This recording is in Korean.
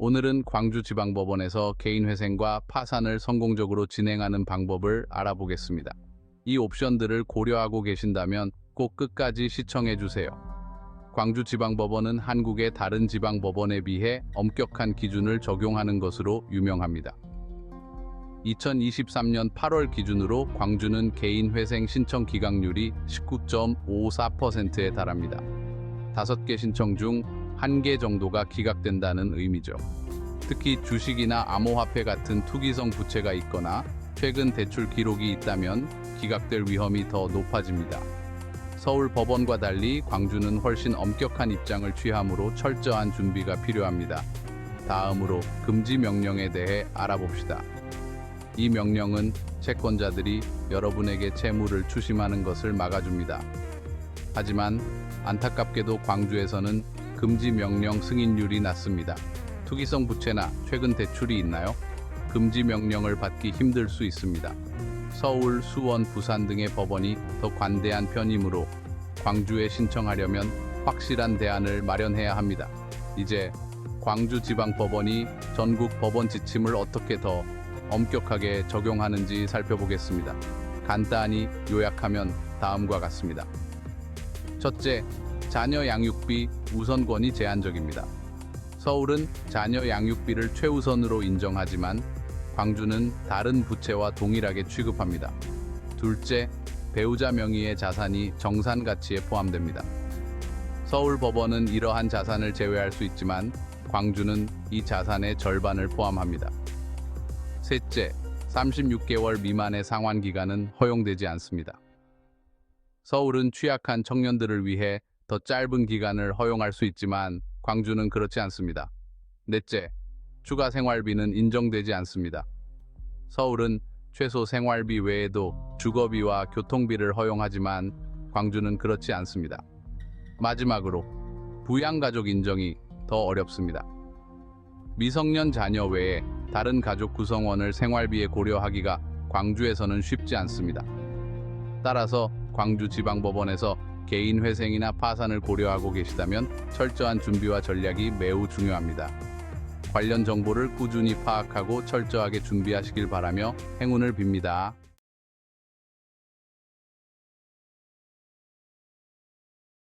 오늘은 광주지방법원에서 개인회생과 파산을 성공적으로 진행하는 방법을 알아보겠습니다. 이 옵션들을 고려하고 계신다면 꼭 끝까지 시청해주세요. 광주지방법원은 한국의 다른 지방법원에 비해 엄격한 기준을 적용하는 것으로 유명합니다. 2023년 8월 기준으로 광주는 개인회생 신청 기각률이 19.54%에 달합니다. 5개 신청 중 1개 정도가 기각된다는 의미죠. 특히 주식이나 암호화폐 같은 투기성 부채가 있거나 최근 대출 기록이 있다면 기각될 위험이 더 높아집니다. 서울 법원과 달리 광주는 훨씬 엄격한 입장을 취하므로 철저한 준비가 필요합니다. 다음으로 금지 명령에 대해 알아봅시다. 이 명령은 채권자들이 여러분에게 채무를 추심하는 것을 막아줍니다. 하지만 안타깝게도 광주에서는 금지 명령 승인율이 낮습니다. 투기성 부채나 최근 대출이 있나요? 금지 명령을 받기 힘들 수 있습니다. 서울, 수원, 부산 등의 법원이 더 관대한 편이므로 광주에 신청하려면 확실한 대안을 마련해야 합니다. 이제 광주지방법원이 전국 법원 지침을 어떻게 더 엄격하게 적용하는지 살펴보겠습니다. 간단히 요약하면 다음과 같습니다. 첫째, 자녀 양육비 우선권이 제한적입니다. 서울은 자녀 양육비를 최우선으로 인정하지만 광주는 다른 부채와 동일하게 취급합니다. 둘째, 배우자 명의의 자산이 정산 가치에 포함됩니다. 서울 법원은 이러한 자산을 제외할 수 있지만 광주는 이 자산의 절반을 포함합니다. 셋째, 36개월 미만의 상환 기간은 허용되지 않습니다. 서울은 취약한 청년들을 위해 더 짧은 기간을 허용할 수 있지만 광주는 그렇지 않습니다. 넷째, 추가 생활비는 인정되지 않습니다. 서울은 최소 생활비 외에도 주거비와 교통비를 허용하지만 광주는 그렇지 않습니다. 마지막으로 부양가족 인정이 더 어렵습니다. 미성년 자녀 외에 다른 가족 구성원을 생활비에 고려하기가 광주에서는 쉽지 않습니다. 따라서 광주지방법원에서 개인 회생이나 파산을 고려하고 계시다면 철저한 준비와 전략이 매우 중요합니다. 관련 정보를 꾸준히 파악하고 철저하게 준비하시길 바라며 행운을 빕니다.